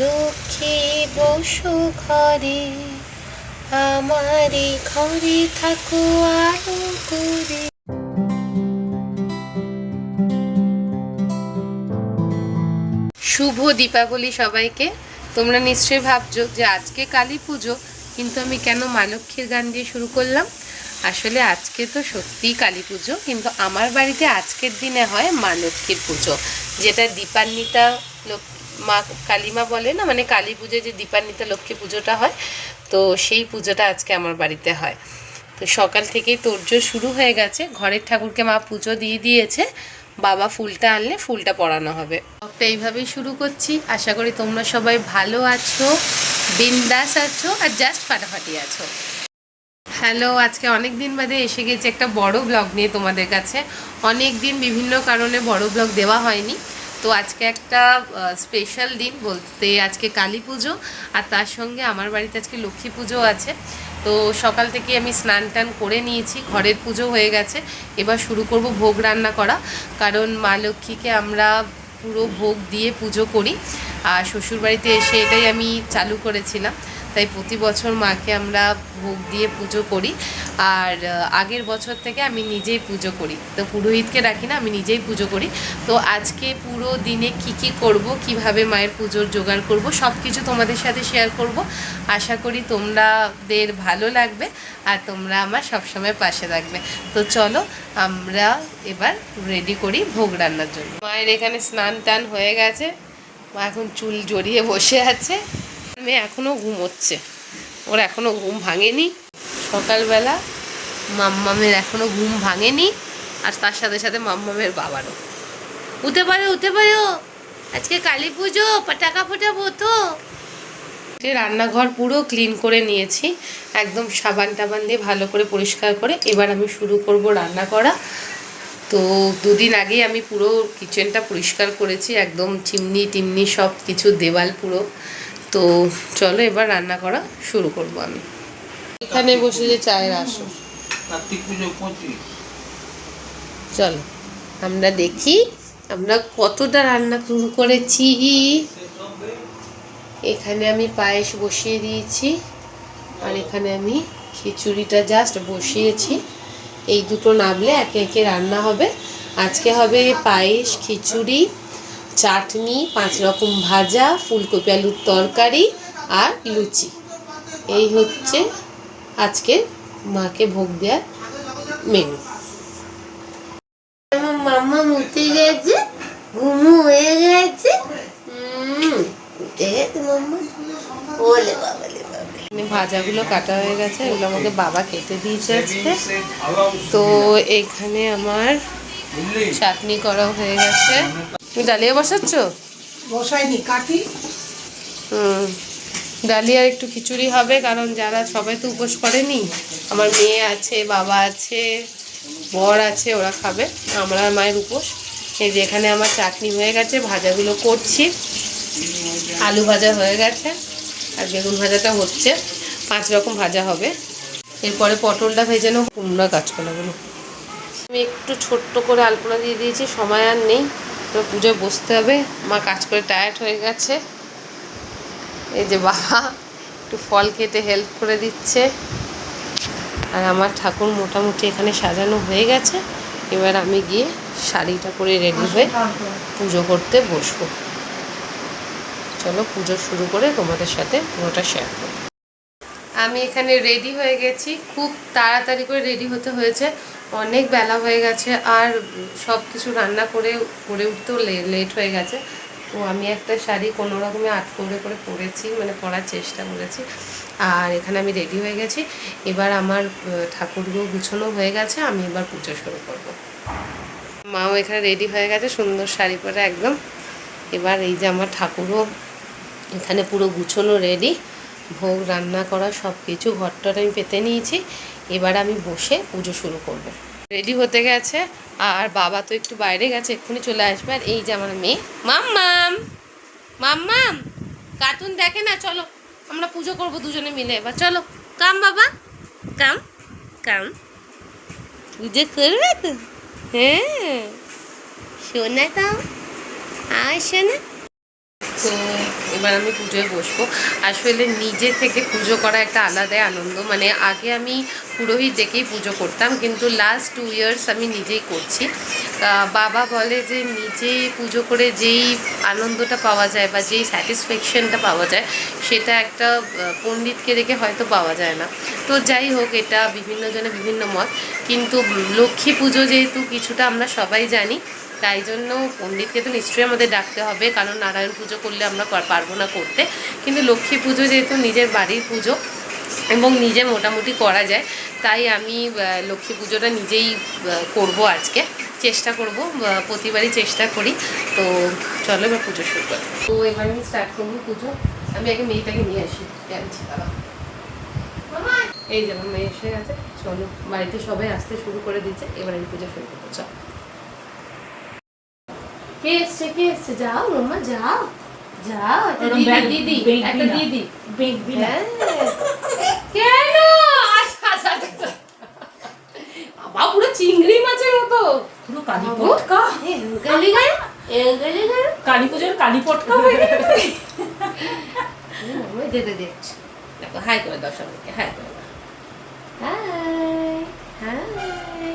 লক্ষ্মী বসু ঘরে, আমারে ঘরে থাকো, আলো করে। শুভ দীপাবলি সবাইকে। তোমরা নিশ্চয়ই ভাবছ যে আজকে কালী পুজো, কিন্তু আমি কেন মা লক্ষ্মীর গান দিয়ে শুরু করলাম? আসলে আজকে তো সত্যিই কালী পুজো, কিন্তু আমার বাড়িতে আজকের দিনে হয় মা লক্ষ্মীর পুজো, যেটা দীপান্বিতা, লক্ষ্মী মা কালীমা বলে না মানে কালী পুজোয় যে দীপান্বিতা লক্ষ্মী পুজোটা হয়, তো সেই পুজোটা আজকে আমার বাড়িতে হয়। তো সকাল থেকেই তোরজোর শুরু হয়ে গেছে, ঘরের ঠাকুরকে মা পুজো দিয়ে দিয়েছে, বাবা ফুলটা আনলে ফুলটা পরানো হবে। ব্লগটা এইভাবেই শুরু করছি, আশা করি তোমরা সবাই ভালো আছো, বিন্দাস আছো, আর জাস্ট ফাটাফাটি আছো। হ্যালো আজকে অনেক দিন বাদে এসে গেছে একটা বড় ব্লগ নিয়ে তোমাদের কাছে। অনেক দিন বিভিন্ন কারণে বড় ব্লগ দেওয়া হয়নি। তো আজকে একটা স্পেশাল দিন বলতে আজকে কালী পুজো আর তার সঙ্গে আমার বাড়িতে আজকে লক্ষ্মী পুজো আছে। তো সকাল থেকে আমি স্নান টান করে নিয়েছি, ঘরের পুজো হয়ে গেছে। এবার শুরু করব ভোগ রান্না করা। কারণ মা লক্ষ্মীকে আমরা পুরো ভোগ দিয়ে পুজো করি। আর শ্বশুরবাড়িতে এসে এটাই আমি চালু করেছিলাম। তাই প্রতি বছর মাকে আমরা ভোগ দিয়ে পুজো করি। আর আগের বছর থেকে আমি নিজেই পুজো করি। তো পুরোহিতকে রাখি না, আমি নিজেই পুজো করি। তো আজকে পুরো দিনে কি কি করব, কীভাবে মায়ের পুজোর জোগাড় করব সব কিছু তোমাদের সাথে শেয়ার করব। আশা করি তোমরাদের ভালো লাগবে আর তোমরা আমার সবসময় পাশে থাকবে। তো চলো, আমরা এবার রেডি করি ভোগ রান্নার জন্য। মায়ের এখানে স্নান টান হয়ে গেছে। মা এখন চুল জড়িয়ে বসে আছে। মেয়ে এখনও ঘুমোচ্ছে ওর এখনও ঘুম ভাঙেনি। সকালবেলা মাম্মামের এখনও ঘুম ভাঙেনি আর তার সাথে সাথে মাম্মামের বাবারও। উঠে পারো উঠে পারো আজকে কালী পুজো পটাকা ফোটাবো তো। রান্নাঘর পুরো ক্লিন করে নিয়েছি। একদম সাবান টাবান দিয়ে ভালো করে পরিষ্কার করে এবার আমি শুরু করব রান্না করা। তো দুদিন আগেই আমি পুরো কিচেনটা পরিষ্কার করেছি। একদম চিমনি টিমনি সব কিছু দেওয়াল পুরো। তো চলো এবার রান্না করা শুরু করব আমি। এখানে বসে যে চায়ের আসো চলো আমরা দেখি আমরা কতটা রান্না শুরু করেছি। এখানে আমি পায়েস বসিয়ে দিয়েছি আর এখানে আমি খিচুড়িটা জাস্ট বসিয়েছি। এই দুটো নামলে একে একে রান্না হবে। আজকে হবে পায়েস খিচুড়ি চাটনি পাঁচ রকম ভাজা ফুলকপি আলুর তরকারি আর লুচি। এই হচ্ছে আজকে মাকে ভোগ দেওয়ার মেনু আমার মামা মুতে গেছে ঘুমু হয়ে গেছে। উঠে ওলে বাবালে ভাজাগুলো কাটা হয়ে গেছে এগুলো আমাকে বাবা কেটে দিয়েছে আজকে। তো এখানে আমার চাটনি করা হয়ে গেছে। তুমি ডালিয়া বসাচ্ছ? বসাইনি কাটি হুম ডালিয়ার একটু খিচুড়ি হবে কারণ যারা সবাই তো উপোস করেনি। আমার মেয়ে আছে বাবা আছে বর আছে ওরা খাবে আমরা আর মায়ের উপোস। এই যে এখানে আমার চাটনি হয়ে গেছে ভাজাগুলো করছি। আলু ভাজা হয়ে গেছে আর বেগুন ভাজাটা হচ্ছে। পাঁচ রকম ভাজা হবে। এরপরে পটলটা ভেজে নেব কুমড়া কাঁচকলাগুলো আমি একটু ছোট্ট করে আলপনা দিয়ে দিয়েছি সময় আর নেই। তো পুজোয় বসতে হবে। মা কাজ করে টায়ার্ড হয়ে গেছে। এই যে বাবা একটু ফল কেটে হেল্প করে দিচ্ছে। আর আমার ঠাকুর মোটামুটি এখানে সাজানো হয়ে গেছে। এবার আমি গিয়ে শাড়িটা পরে রেডি হয়ে পুজো করতে বসবো। চলো পুজো শুরু করে তোমাদের সাথে পুরোটা শেয়ার করব। আমি এখানে রেডি হয়ে গেছি। খুব তাড়াতাড়ি করে রেডি হতে হয়েছে। অনেক বেলা হয়ে গেছে আর সব কিছু রান্না করে করে উঠতেও লেট হয়ে গেছে। তো আমি একটা শাড়ি কোনো রকমে আট করে করে পরেছি মানে পরার চেষ্টা করেছি। আর এখানে আমি রেডি হয়ে গেছি। এবার আমার ঠাকুরগুলো গুছানো হয়ে গেছে, আমি এবার পুজো শুরু করব। মাও এখানে রেডি হয়ে গেছে, সুন্দর শাড়ি পরে একদম। এবার এই যে আমার ঠাকুরও এখানে পুরো গুছোনো রেডি ভোগ, রান্না করা সব কিছু ঘরটার আমি পেতে নিয়েছি। এবার আমি বসে পুজো শুরু করব। রেডি হতে গেছে। আর বাবা তো একটু বাইরে গেছে, এক্ষুনি চলে আসবে। আর এই যে আমার মেয়ে, মাম্মাম মাম্মাম, কার্টুন দেখে না? চলো, আমরা পুজো করব দুজনে মিলে। এবার চলো, কাম বাবা, কাম কাম। পুজো করবে তো? হ্যাঁ। শোনা তো? আয় শোনা। তো এবার আমি পুজোয় বসবো। আসলে নিজে থেকে পুজো করা একটা আলাদাই আনন্দ। মানে আগে আমি পুরোহিত ডেকেই পুজো করতাম, কিন্তু লাস্ট টু ইয়ার্স আমি নিজেই করছি। বাবা বলে যে নিজে পুজো করে যেই আনন্দটা পাওয়া যায় বা যেই স্যাটিসফ্যাকশনটা পাওয়া যায়, সেটা একটা পণ্ডিতকে দেখে হয়তো পাওয়া যায় না। তো যাই হোক, এটা বিভিন্ন জনের বিভিন্ন মত। কিন্তু লক্ষ্মী পুজো যেহেতু কিছুটা আমরা সবাই জানি তাই জন্য পণ্ডিতকে তো নিশ্চয়ই আমাদের ডাকতে হবে, কারণ নারায়ণ পুজো করলে আমরা পারব না করতে। কিন্তু লক্ষ্মী পুজো যেহেতু নিজের বাড়ির পুজো এবং নিজে মোটামুটি করা যায়, তাই আমি লক্ষ্মী পুজোটা নিজেই করব আজকে। চেষ্টা করব প্রতিবারই চেষ্টা করি। তো চলো এবার পুজো শুরু করি। তো এবার আমি স্টার্ট করব পুজো। আমি আগে মেয়েটাকে নিয়ে আসি। জানছি বাবা। এই যেমন মেয়ে এসে গেছে। চলো, বাড়িতে সবাই আসতে শুরু করে দিচ্ছে। এবার আমি পুজো শুরু করব। চল। কে এসছে কে এসছে যাও মাম্মা যাও যাও দিদি দিদি দিদি। দেখবি হ্যাঁ। কেন? আচ্ছা, আচ্ছা, আচ্ছা। বাবা পুরো চিংড়ি মাছের মতো। পুরো কালী পটকা। গলি গায়ে কালী পুজোর কালী পটকা হয়ে গেছে দে দে দে। দেখো হাই করে দাও সবাইকে হাই করে দাও। Hi hi.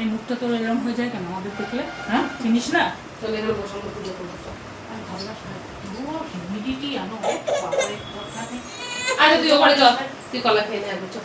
এই মুখটা তোর এরকম হয়ে যায় কেন? আমাদের দেখলে? হ্যাঁ? চিনিস না? চলে পুজো। আর তুই ওপরে চল তুই কলা খেয়ে চল।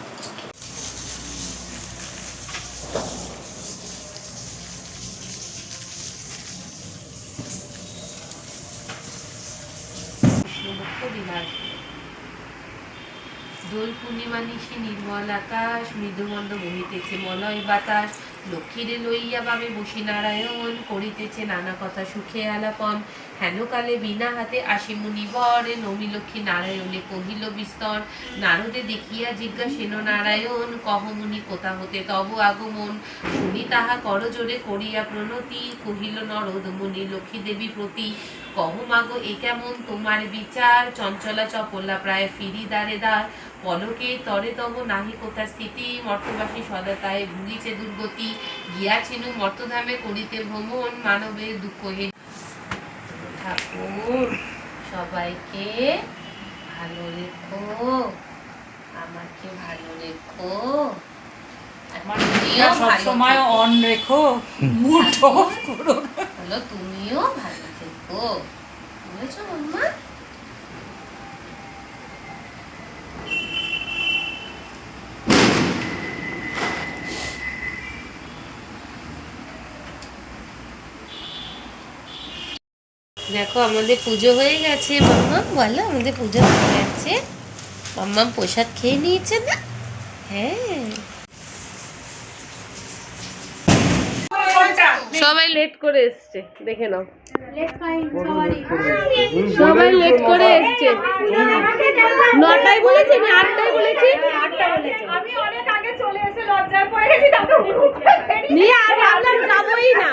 দোল পূর্ণিমা নিশি নির্মল আকাশ মৃদুমন্দ বহিতেছে মলয় বাতাস। লক্ষ্মীরে লইয়া বাবে বসি নারায়ণ করিতেছে নানা কথা সুখে আলাপন। হেন কালে বিনা হাতে আসি মুনিবর নমি লক্ষ্মী নারায়ণে কহিল বিস্তর, নারদে দেখিয়া জিজ্ঞাসেন নারায়ণ, কহ মুনি, কোথা হতে তব আগমন? শুনি তাহা করজোরে করিয়া প্রণতি। কহিল, নরদ মুনি লক্ষ্মী দেবী প্রতি কহ মাগো এ কেমন তোমার বিচার? চঞ্চলা চপলা প্রায় ফিরি দাঁড়ে দাঁড় পলকে তরে তব নাহি কোথা স্থিতি? মর্তবাসী সদা তাই ভুগিছে দুর্গতি। গিয়াছিনু মর্তধামে করিতে ভ্রমণ মানবের দুঃখ হে ঠাকুর সবাইকে ভালো রেখো। আমাকে ভালো রেখো। আমার তুমিও ভালো দেখো, আমাদের পুজো হয়ে গেছে, মাম্মা। বলো, আমাদের পুজো হয়ে গেছে। মাম্মা প্রসাদ খেয়ে নিয়েছে না? হ্যাঁ। সবাই লেট করে এসছে দেখে নাও। সবাই লেট করে এসছে। নটায় বলেছি না আটটায় বলেছি? আমি অনেক আগে চলে এসে লজ্জায় পড়ে গেছি তারপর হুড় করে বেরিয়ে নিয়ে আর ভাবলাম যাবোই না।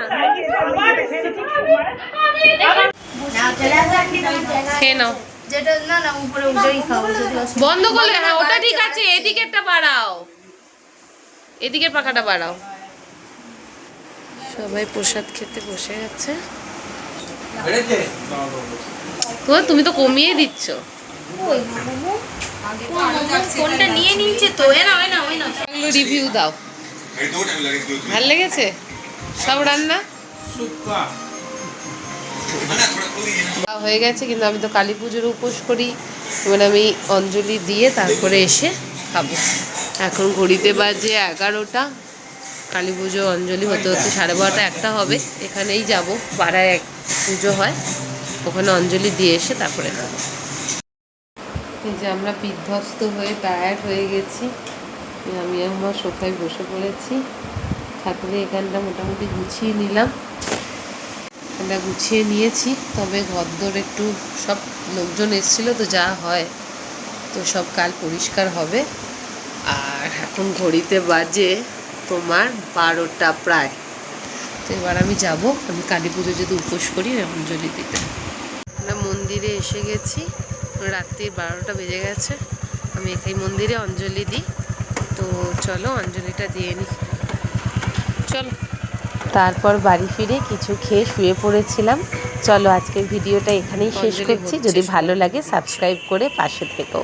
খেয়ে নাও। যেটা না না উপরে উঠেই খাব যদি অসুবিধা- বন্ধ করলে হ্যাঁ ওটা ঠিক আছে এদিকেরটা বাড়াও। এদিকের পাখাটা বাড়াও। সবাই প্রসাদ খেতে বসে গেছে। তো তুমি তো কমিয়ে দিচ্ছ। ফোনটা নিয়ে নিচ্ছে তো না ওই না ওই না রিভিউ দাও। ভালো লেগেছে? সব রান্না? হয়ে গেছে কিন্তু আমি তো কালী পুজোর উপোস করি। এবার আমি অঞ্জলি দিয়ে তারপরে এসে খাব। এখন ঘড়িতে বাজে এগারোটা। কালী পুজো, অঞ্জলি হতে হতে সাড়ে বারোটা, একটা হবে। এখানেই যাব, পাড়ায় এক পুজো হয়। ওখানে অঞ্জলি দিয়ে এসে তারপরে যাব। এই যে আমরা বিধ্বস্ত হয়ে টায়ার্ড হয়ে গেছি। আমি আমার সোফায় বসে পড়েছি। ঠাকুরের এখানটা মোটামুটি গুছিয়ে নিলাম। এখানটা গুছিয়ে নিয়েছি, তবে ঘরদোর একটু সব লোকজন এসেছিল তো যা হয়। তো সব কাল পরিষ্কার হবে। আর এখন ঘড়িতে বাজে তোমার বারোটা প্রায়। তো এবার আমি যাব। আমি কালী পুজো যদি উপোস করি অঞ্জলি দিতে। আমরা মন্দিরে এসে গেছি। রাত্রি বারোটা বেজে গেছে। আমি এখানে মন্দিরে অঞ্জলি দিই। তো চলো অঞ্জলিটা দিয়ে নিই চলো। তারপর বাড়ি ফিরে কিছু খেয়ে শুয়ে পড়েছিলাম। চলো আজকের ভিডিওটা এখানেই শেষ করছি। যদি ভালো লাগে সাবস্ক্রাইব করে পাশে থেকো।